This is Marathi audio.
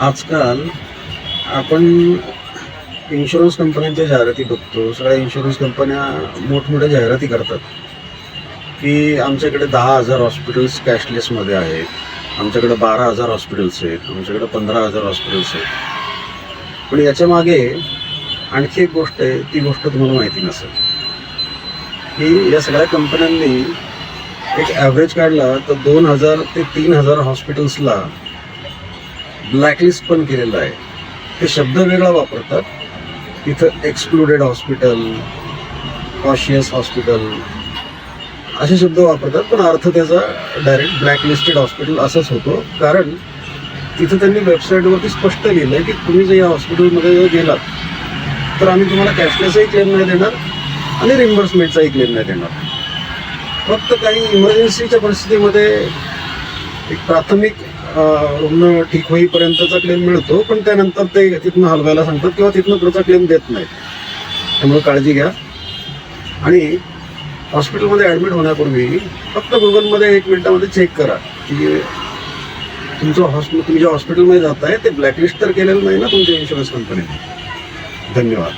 आजकाल आपण इन्शुरन्स कंपन्यांच्या जाहिराती बघतो. सगळ्या इन्शुरन्स कंपन्या मोठमोठ्या जाहिराती करतात. की आमच्याकडे दहा हजार हॉस्पिटल्स कॅशलेसमध्ये आहेत. आमच्याकडे बारा हजार हॉस्पिटल्स आहेत. आमच्याकडे पंधरा हजार हॉस्पिटल्स आहेत. पण याच्या मागे आणखी एक गोष्ट आहे ती गोष्ट तुम्हाला माहिती नसेल. की या सगळ्या कंपन्यांनी एक ॲव्हरेज काढला तर दोन हजार ते तीन हजार हॉस्पिटल्सला ब्लॅकलिस्ट पण केलेलं आहे. ते शब्द वेगळा वापरतात. तिथं एक्सक्लुडेड हॉस्पिटल कॉशियस हॉस्पिटल असे शब्द वापरतात पण अर्थ त्याचा डायरेक्ट ब्लॅकलिस्टेड हॉस्पिटल असाच होतो. कारण तिथं त्यांनी वेबसाईटवरती स्पष्ट लिहिलं आहे की तुम्ही जर या हॉस्पिटलमध्ये जर गेलात तर आम्ही तुम्हाला कॅशलेसही क्लेम नाही देणार आणि रिम्बर्समेंटचाही क्लेम नाही देणार. फक्त काही इमर्जन्सीच्या परिस्थितीमध्ये एक प्राथमिक रुग्ण ठीक होईपर्यंतचा क्लेम मिळतो पण त्यानंतर ते तिथून हलवायला सांगतात किंवा तिथनं पुढचा क्लेम देत नाहीत. त्यामुळे काळजी घ्या. आणि हॉस्पिटलमध्ये ॲडमिट होण्यापूर्वी फक्त गुगलमध्ये एक मिनिटामध्ये चेक करा की तुमचं हॉस्पिटल तुम्ही ज्या हॉस्पिटलमध्ये आहे ते ब्लॅकलिस्ट तर केलेलं नाही ना तुमच्या इन्शुरन्स कंपनीने धन्यवाद.